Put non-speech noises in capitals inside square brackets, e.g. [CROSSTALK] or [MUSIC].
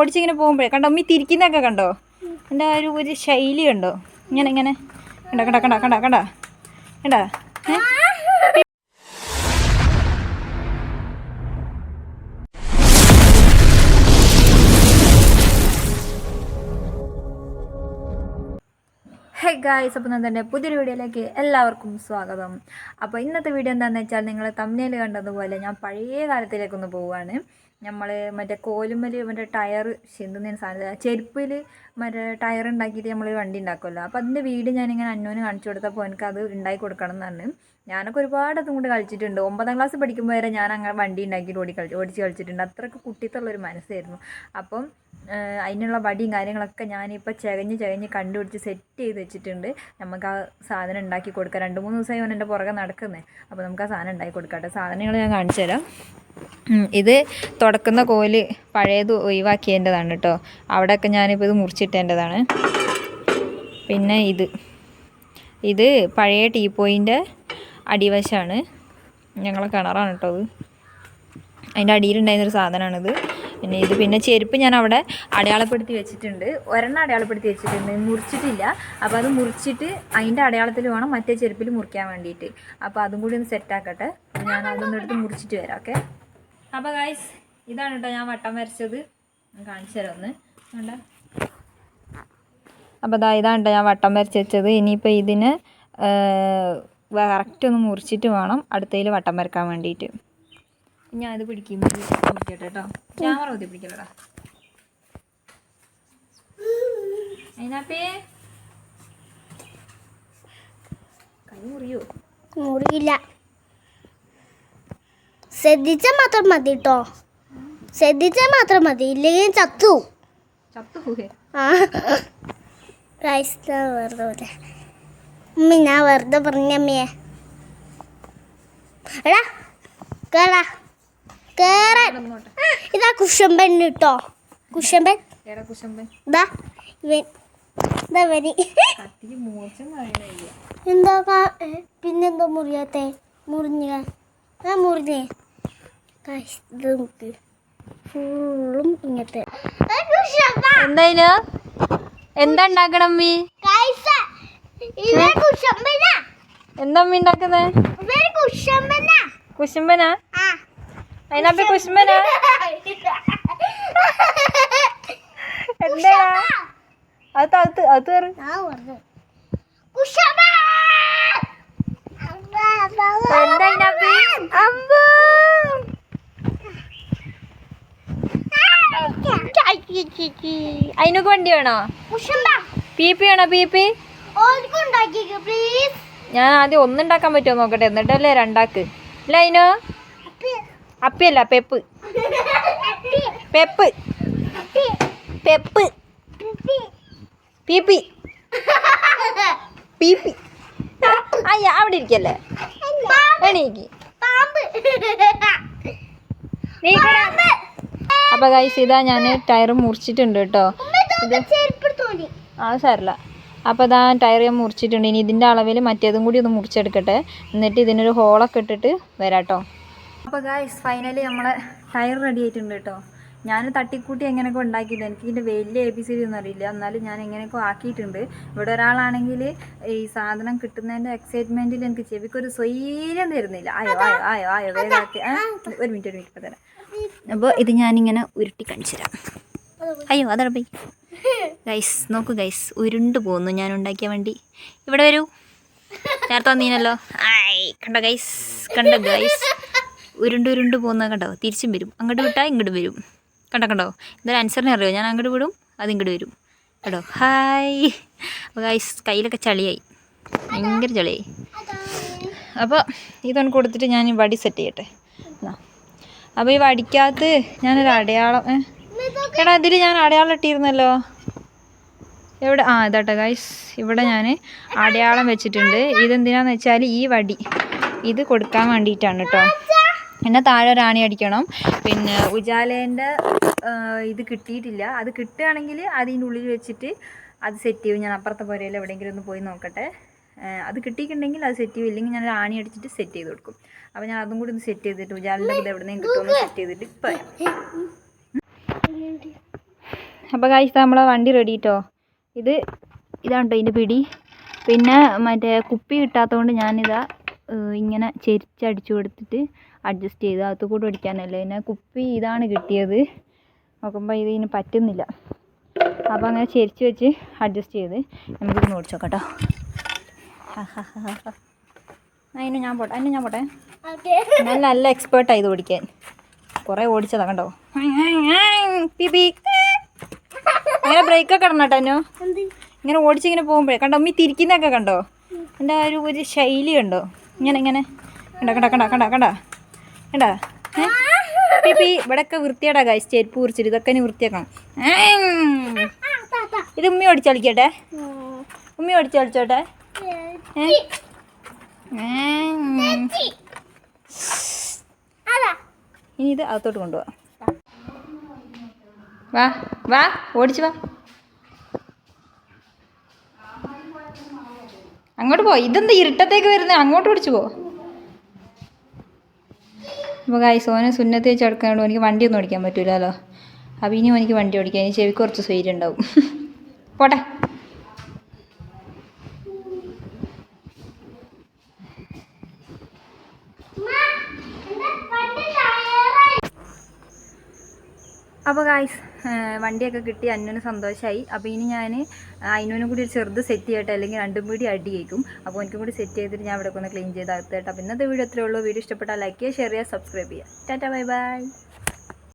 ഓടിച്ചിങ്ങനെ പോകുമ്പോഴേ കണ്ടോ? ഉമ്മി തിരിക്കുന്നതൊക്കെ കണ്ടോ? എന്റെ ആ ഒരു ഒരു ശൈലി കണ്ടോ? ഇങ്ങനെ ഇങ്ങനെ. കണ്ട കണ്ട കണ്ട കണ്ട കണ്ട? കണ്ട? ഹേ ഗായ്സ് അപ്പം തന്നെ പുതിയൊരു വീഡിയോയിലേക്ക് എല്ലാവർക്കും സ്വാഗതം. അപ്പോൾ ഇന്നത്തെ വീഡിയോ എന്താണെന്ന് വെച്ചാൽ നിങ്ങൾ തമ്മിൽ കണ്ടതുപോലെ ഞാൻ പഴയ കാലത്തിലേക്കൊന്ന് പോവുകയാണ്. നമ്മൾ മറ്റേ കോലുമ്മൽ മറ്റേ ടയർ ചിന്തുന്നതിന് സാധനം ചെരുപ്പിൽ മറ്റേ ടയർ ഉണ്ടാക്കിയിട്ട് നമ്മൾ വണ്ടി ഉണ്ടാക്കുമല്ലോ അപ്പോൾ അതിന്റെ വീട് ഞാനിങ്ങനെ അന്നോന് കാണിച്ചു കൊടുത്തപ്പോൾ എനിക്ക് അത് ഉണ്ടാക്കി കൊടുക്കണം എന്ന് പറഞ്ഞു. ഞാനൊക്കെ ഒരുപാട് അതും കൊണ്ട് കളിച്ചിട്ടുണ്ട്. ഒമ്പതാം ക്ലാസ് പഠിക്കുമ്പോൾ വരെ ഞാൻ അങ്ങനെ വണ്ടി ഉണ്ടാക്കിയിട്ട് ഓടി കളി ഓടിച്ച് കളിച്ചിട്ടുണ്ട്. അത്രയ്ക്ക് കുട്ടിത്തുള്ളൊരു മനസ്സായിരുന്നു. അപ്പം അതിനുള്ള വടിയും കാര്യങ്ങളൊക്കെ ഞാനിപ്പോൾ ചകഞ്ഞ് ചകഞ്ഞ് കണ്ടുപിടിച്ച് സെറ്റ് ചെയ്ത് വെച്ചിട്ടുണ്ട്. നമുക്ക് ആ സാധനം ഉണ്ടാക്കി കൊടുക്കാം. രണ്ട് മൂന്ന് ദിവസമായി അവൻ എന്റെ പുറകെ നടക്കുന്നത് അപ്പോൾ നമുക്ക് ആ സാധനം ഉണ്ടാക്കി കൊടുക്കട്ടെ സാധനങ്ങൾ ഞാൻ കാണിച്ചു തരാം. ഇത് തുടക്കുന്ന കോൽ പഴയത് ഒഴിവാക്കിയതിന്റെതാണ് കേട്ടോ. അവിടെയൊക്കെ ഞാനിപ്പോൾ ഇത് മുറിച്ചിട്ടേണ്ടതാണ്. പിന്നെ ഇത്. ഇത് പഴയ ടീ പോയിന്റെ അടിവശമാണ് ഞങ്ങളെ കിണറാണ് കേട്ടോ അത്. അതിന്റെ അടിയിലുണ്ടായിരുന്നൊരു സാധനമാണിത്. പിന്നെ ഇത് പിന്നെ ചെരുപ്പ് ഞാൻ അവിടെ അടയാളപ്പെടുത്തി വെച്ചിട്ടുണ്ട്. ഒരെണ്ണം അടയാളപ്പെടുത്തി വെച്ചിട്ടുണ്ട്. മുറിച്ചിട്ടില്ല. അപ്പോൾ അത് മുറിച്ചിട്ട് അതിന്റെ അടയാളത്തിൽ വേണം മറ്റേ ചെരുപ്പിൽ മുറിക്കാൻ വേണ്ടിയിട്ട്. അപ്പോൾ അതും കൂടി ഒന്ന് സെറ്റാക്കട്ടെ ഞാൻ അതൊന്നും എടുത്ത് മുറിച്ചിട്ട് വരാം. ഓക്കെ? അപ്പോൾ ഗൈസ് ഇതാണ് കേട്ടോ ഞാൻ വട്ടം വരച്ചത്. കാണിച്ചു തരാം ഒന്ന്. അപ്പോൾ ഇതാ ഇതാണ് കേട്ടോ ഞാൻ വട്ടം വരച്ച് വെച്ചത്. ഇനിയിപ്പോൾ ഇതിന് കറക്റ്റ് ഒന്ന് മുറിച്ചിട്ട് വേണം അടുത്തതിൽ വട്ടം വരക്കാൻ വേണ്ടിയിട്ട്. ഞാൻ ഇത് പിടിക്കുമ്പോൾ പിടിക്കട്ടെ കേട്ടോ. ക്യാമറ ഊതി പിടിക്കലടാ അതിനപ്പേ കൈ മുറിയോ? മുറിയില്ല. ശ്രദ്ധിച്ചാൽ മാത്രം മതി കേട്ടോ ശ്രദ്ധിച്ചാൽ മാത്രം മതി. ഇല്ലെങ്കിൽ ചത്തു. ആ. റൈസ് വെറുതെ പോലെ ഉമ്മ ഞാൻ വെറുതെ പറഞ്ഞമ്മയെ എടാ കേടാ കേറാൻ ഇതാ കുഷമ്പൻ കേട്ടോ കുശമ്പൻ. ഇതാ ഇവൻ. ഇതാ വരി എന്താ പിന്നെന്തോ മുറിയാത്തേ? മുറിഞ്ഞ ഞാൻ മുറിഞ്ഞേ. ഇത് നോക്ക് ഫുള്ളും ഇങ്ങനത്തെ എന്തായാലും എന്താ ഉണ്ടാക്കണം അമ്മി? എന്താ അമ്മി ഉണ്ടാക്കുന്നത് കുശുമ്പനാ. അതിനപ്പി കുശുമ്പനാ? എന്താ അത് തകത്ത് അത് എന്താ? അമ്പോ. അതിനൊക്കെ വണ്ടി വേണോ? പി പി വേണോ പി പി? പ്ലീസ് ഞാൻ ആദ്യം ഒന്നുണ്ടാക്കാൻ പറ്റുമോ നോക്കട്ടെ. എന്നിട്ടല്ലേ രണ്ടാക്ക്. അല്ല അതിനോ അപ്പിയല്ല പെപ്പ്. പെപ്പ്. പെപ്പ്. പി പി. പി പി. അയ്യ അവിടെ ഇരിക്കല്ലേ? എണീക്ക്. പാമ്പ്. അപ്പൊ ഗൈസ് ഇതാ ഞാൻ ടയർ മുറിച്ചിട്ടുണ്ട് കേട്ടോ. ആ സാരല്ല. അപ്പോൾ ഇതാ ടയർ ഞാൻ മുറിച്ചിട്ടുണ്ട്. ഇനി ഇതിന്റെ അളവിൽ മറ്റേതും കൂടി ഒന്ന് മുറിച്ചെടുക്കട്ടെ. എന്നിട്ട് ഇതിനൊരു ഹോളൊക്കെ ഇട്ടിട്ട് വരാട്ടോ അപ്പോൾ ഗൈസ് ഫൈനലി നമ്മളെ ടയർ റെഡി ആയിട്ടുണ്ട് കേട്ടോ. ഞാൻ തട്ടിക്കൂട്ടി എങ്ങനെയൊക്കെ ഉണ്ടാക്കിയത്? എനിക്ക് ഇതിന്റെ വലിയ എ ബി സി ഡി ഒന്നും അറിയില്ല. എന്നാലും ഞാൻ എങ്ങനെയൊക്കെ ആക്കിയിട്ടുണ്ട്. ഇവിടെ ഒരാളാണെങ്കിൽ ഈ സാധനം കിട്ടുന്നതിന്റെ എക്സൈറ്റ്മെന്റിൽ എനിക്ക് ചെവിക്കൊരു സ്വൈര്യം തരുന്നില്ല. ആയോ ആയോ ആയോ ആയോ വേഗം ഒരു മിനിറ്റ് ഒരു മിനിറ്റ് തരാം. അപ്പോൾ ഇത് ഞാനിങ്ങനെ ഉരുട്ടി കാണിച്ചു തരാം അയ്യോ അതാണ് ബൈ ഗൈസ് നോക്കൂ ഗൈസ് ഉരുണ്ട് പോകുന്നു. ഞാൻ ഉണ്ടാക്കിയ വണ്ടി. ഇവിടെ വരൂ. നേരത്തെ വന്നീനല്ലോ. ആയ് കണ്ടോ ഗൈസ് കണ്ടോ ഗൈസ് ഉരുണ്ട് ഉരുണ്ട് പോകുന്ന കണ്ടോ? തിരിച്ചും വരും. അങ്ങോട്ട് വിട്ടാൽ ഇങ്ങോട്ട് വരും. കണ്ടോ കണ്ടോ? ഇതൊരു ആൻസറിനെ അറിയോ? ഞാൻ അങ്ങോട്ട് വിടും അത് ഇങ്ങോട്ട് വരും. കേട്ടോ ഹായ് അപ്പോൾ ഗൈസ് കയ്യിലൊക്കെ ചളിയായി. ഭയങ്കര ചളിയായി. അപ്പോൾ ഇതൊന്ന് കൊടുത്തിട്ട് ഞാൻ വടി സെറ്റ് ചെയ്യട്ടെ. എന്നാ അപ്പോൾ ഈ വടിക്കകത്ത് ഞാനൊരു അടയാളം എടാ ഇതിൽ ഞാൻ അടയാളം ഇട്ടിരുന്നല്ലോ. എവിടെ ആ ഇതാട്ടെ ഗൈസ് ഇവിടെ ഞാൻ അടയാളം വെച്ചിട്ടുണ്ട്. ഇതെന്തിനാന്ന് വെച്ചാൽ ഈ വടി ഇത് കൊടുക്കാൻ വേണ്ടിയിട്ടാണ് കേട്ടോ പിന്നെ താഴെ ഒരു ആണി അടിക്കണം. പിന്നെ ഉജാലേന്റെ ഇത് കിട്ടിയിട്ടില്ല. അത് കിട്ടുകയാണെങ്കിൽ അതിന്റെ ഉള്ളിൽ വെച്ചിട്ട് അത് സെറ്റ് ചെയ്യും. ഞാൻ അപ്പുറത്തെ പുരയിൽ എവിടെയെങ്കിലും ഒന്ന് പോയി നോക്കട്ടെ. അത് കിട്ടിയിട്ടുണ്ടെങ്കിൽ അത് സെറ്റ് ചെയ്യും. ഇല്ലെങ്കിൽ ഞാനൊരു ആണി അടിച്ചിട്ട് സെറ്റ് ചെയ്ത് കൊടുക്കും. അപ്പോൾ ഞാൻ അതും കൂടി ഒന്ന് സെറ്റ് ചെയ്തിട്ട് ഉജാലിന്റെ ഇത് എവിടെയെങ്കിലും കിട്ടുമെന്ന് സെറ്റ് ചെയ്തിട്ട് ഇപ്പം അപ്പോൾ കാഴ്ച നമ്മളെ വണ്ടി റെഡി കേട്ടോ ഇത് ഇതാണ് കേട്ടോ ഇതിന്റെ പിടി? പിന്നെ മറ്റേ കുപ്പി കിട്ടാത്തതുകൊണ്ട് ഞാനിതാ ഇങ്ങനെ ചെരിച്ചടിച്ചു കൊടുത്തിട്ട് അഡ്ജസ്റ്റ് ചെയ്ത്. അത് കൂടെ അടിക്കാനല്ലേ പിന്നെ കുപ്പി ഇതാണ് കിട്ടിയത്. നോക്കുമ്പോൾ ഇത് ഇതിന് പറ്റുന്നില്ല. അപ്പോൾ അങ്ങനെ ചെരിച്ച് വെച്ച് അഡ്ജസ്റ്റ് ചെയ്ത് നമുക്ക് ഓടിച്ചു നോക്കാം കേട്ടോ [LAUGHS] അതിന് ഞാൻ പോട്ടെ അതിന് ഞാൻ പോട്ടെ. ഞാൻ നല്ല എക്സ്പേർട്ടായി ഇത് ഓടിക്കാൻ. കുറേ ഓടിച്ചതാ കണ്ടോ? അങ്ങനെ ബ്രേക്കൊക്കെ ഇടണം കേട്ടോ ഇങ്ങനെ ഓടിച്ചിങ്ങനെ പോകുമ്പോഴേ കണ്ടോ അമ്മ തിരിക്കുന്നതൊക്കെ കണ്ടോ? എന്റെ ആ ഒരു ഒരു ശൈലി കണ്ടോ? ഇങ്ങനെ ഇങ്ങനെ. കണ്ട കണ്ട കണ്ട കണ്ട കണ്ട? കണ്ടാ? പി പി ഇവിടെയൊക്കെ വൃത്തിയാടാ കാശ് ചെരുപ്പ് കുറിച്ചിട്ട് ഇതൊക്കെ ഇനി വൃത്തിയാക്കണം. ഇത് ഉമ്മി ഓടിച്ചളിക്കട്ടെ ഉമ്മി ഓടിച്ച് ഇനി ഇത് അകത്തോട്ട് കൊണ്ടുപോവാം വാ വാ ഓടിച്ചു വാ. അങ്ങോട്ട് പോ. ഇതെന്താ ഇരുട്ടത്തേക്ക് വരുന്നത് അങ്ങോട്ട് ഓടിച്ചു പോ. അപ്പോൾ കായ് സോന സുന്നത്തെ വെച്ച് അടുക്കാണ്ട് എനിക്ക് വണ്ടിയൊന്നും ഓടിക്കാൻ പറ്റൂലല്ലോ അപ്പോൾ ഇനിയും എനിക്ക് വണ്ടി ഓടിക്കാം. ഇനി ചെവിക്ക് കുറച്ച് സ്വൈര്യം ഉണ്ടാവും [LAUGHS] പോട്ടെ. അപ്പോൾ ഗായ്സ് വണ്ടിയൊക്കെ കിട്ടി അന്നുവിന് സന്തോഷമായി അപ്പോൾ ഇനി ഞാൻ അയിനും കൂടി ഒരു ചെറുത് സെറ്റ് ചെയ്യട്ടെ അല്ലെങ്കിൽ രണ്ടും കൂടി അടി കേൾക്കും അപ്പോൾ എനിക്കും കൂടി സെറ്റ് ചെയ്തിട്ട് ഞാൻ ഇവിടെ ഒന്ന് ക്ലീൻ ചെയ്ത് അകത്തേട്ട് അപ്പോൾ ഇന്നത്തെ വീഡിയോ എത്രയുള്ളൂ വീഡിയോ ഇഷ്ടപ്പെട്ടാൽ ലൈക്ക് ചെയ്യുക ഷെയർ ചെയ്യുക സബ്സ്ക്രൈബ് ചെയ്യുക. Tata bye bye